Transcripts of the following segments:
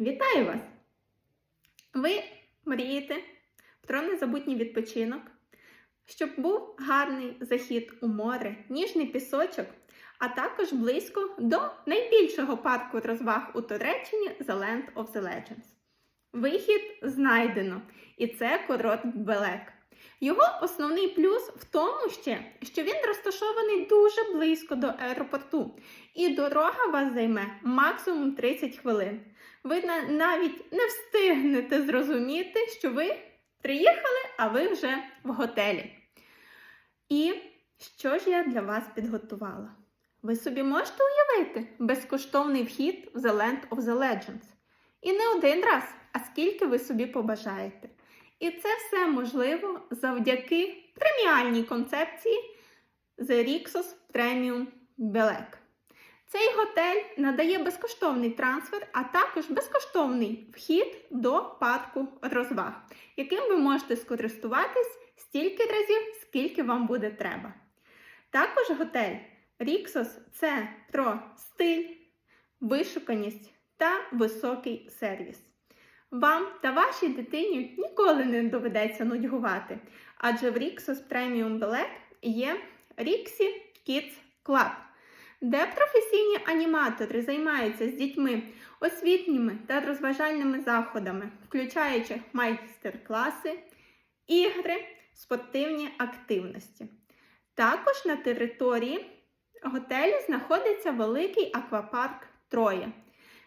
Вітаю вас! Ви мрієте про незабутній відпочинок, щоб був гарний захід у море, ніжний пісочок, а також близько до найбільшого парку розваг у Туреччині The Land of the Legends. Вихід знайдено, і це курорт Белек. Його основний плюс в тому ще, що він розташований дуже близько до аеропорту, і дорога вас займе максимум 30 хвилин. Ви навіть не встигнете зрозуміти, що ви приїхали, а ви вже в готелі. І що ж я для вас підготувала? Ви собі можете уявити безкоштовний вхід в The Land of the Legends. І не один раз, а скільки ви собі побажаєте. І це все можливо завдяки преміальній концепції The Rixos Premium Belek. Цей готель надає безкоштовний трансфер, а також безкоштовний вхід до парку розваг, яким ви можете скористуватись стільки разів, скільки вам буде треба. Також готель Rixos – це про стиль, вишуканість та високий сервіс. Вам та вашій дитині ніколи не доведеться нудьгувати, адже в Rixos Premium Belek є Rixie Kids Club, де професійні аніматори займаються з дітьми освітніми та розважальними заходами, включаючи майстер-класи, ігри, спортивні активності. Також на території готелю знаходиться великий аквапарк Троє.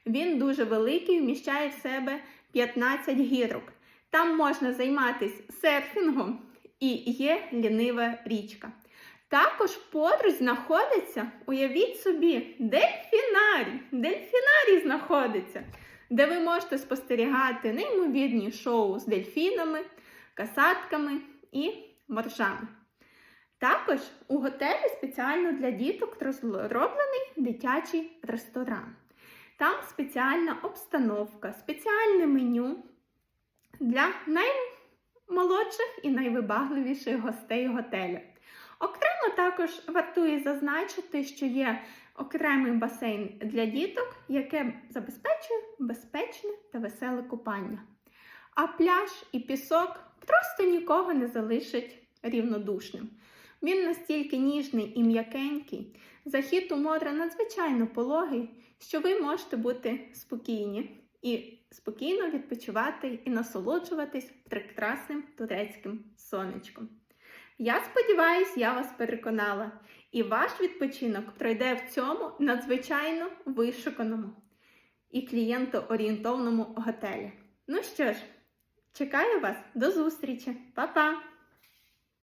Він дуже великий, вміщає в себе 15 гірок. Там можна займатися серфінгом і є лінива річка. Також поруч знаходиться, уявіть собі, дельфінарій. Дельфінарій знаходиться, де ви можете спостерігати неймовірні шоу з дельфінами, касатками і моржами. Також у готелі спеціально для діток розроблений дитячий ресторан. Там спеціальна обстановка, спеціальне меню для наймолодших і найвибагливіших гостей готелю. Окремо також вартує зазначити, що є окремий басейн для діток, яке забезпечує безпечне та веселе купання. А пляж і пісок просто нікого не залишить рівнодушним. Він настільки ніжний і м'якенький, захід у море надзвичайно пологий, що ви можете бути спокійні і спокійно відпочивати і насолоджуватись прекрасним турецьким сонечком. Я сподіваюся, я вас переконала, і ваш відпочинок пройде в цьому надзвичайно вишуканому і клієнтоорієнтовному готелі. Ну що ж, чекаю вас до зустрічі, Па-па!